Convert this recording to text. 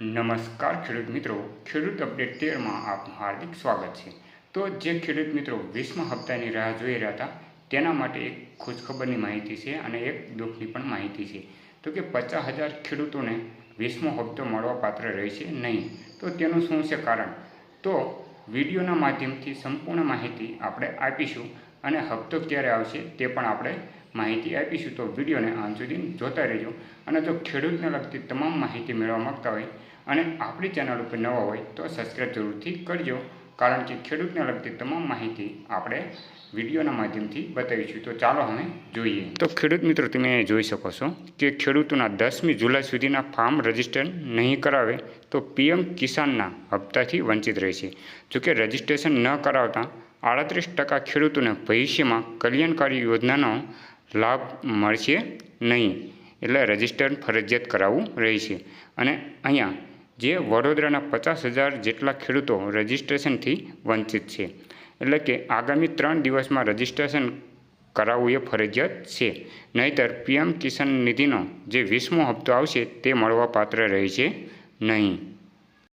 નમસ્કાર ખેડૂત મિત્રો. ખેડૂત અપડેટ તેરમાં આપનું હાર્દિક સ્વાગત છે. તો જે ખેડૂત મિત્રો વીસમા હપ્તાની રાહ જોઈ રહ્યા હતા, તેના માટે એક ખુશખબરની માહિતી છે અને એક દુઃખની પણ માહિતી છે. તો કે પચાસ હજાર ખેડૂતોને વીસમો હપ્તો મળવા પાત્ર રહેશે નહીં, તો તેનું શું છે કારણ? તો વિડીયોના માધ્યમથી સંપૂર્ણ માહિતી આપણે આપીશું. અને હપ્તો ક્યારે આવશે તે પણ આપણે માહિતી આપીશું. તો વિડીયોને અંત સુધી જોતા રહેજો. અને જો ખેડૂતને લગતી તમામ માહિતી મેળવવા માગતા હોય અને આપણી ચેનલ ઉપર નવા હોય તો સબસ્ક્રાઈબ જરૂરથી કરજો. કારણ કે ખેડૂતને લગતી તમામ માહિતી આપણે વિડીયોના માધ્યમથી બતાવીશું. તો ચાલો હવે જોઈએ. તો ખેડૂત મિત્રો, તમે જોઈ શકો છો કે ખેડૂતોના દસમી જુલાઈ સુધીના ફાર્મ રજિસ્ટર નહીં કરાવે તો પીએમ કિસાનના હપ્તાથી વંચિત રહેશે. જોકે રજિસ્ટ્રેશન ન કરાવતા આડત્રીસ ટકા ખેડૂતોને ભવિષ્યમાં કલ્યાણકારી યોજનાનો લાભ મળશે નહીં. એટલે રજિસ્ટર ફરજિયાત કરાવવું રહેશે. અને અહીંયા જે વડોદરાના પચાસ હજાર જેટલા ખેડૂતો રજિસ્ટ્રેશનથી વંચિત છે. એટલે કે આગામી ત્રણ દિવસમાં રજિસ્ટ્રેશન કરાવવું એ ફરજિયાત છે. નહીતર પીએમ કિસાન નિધિનો જે વીસમો હપ્તો આવશે તે મળવા પાત્ર રહેશે નહીં.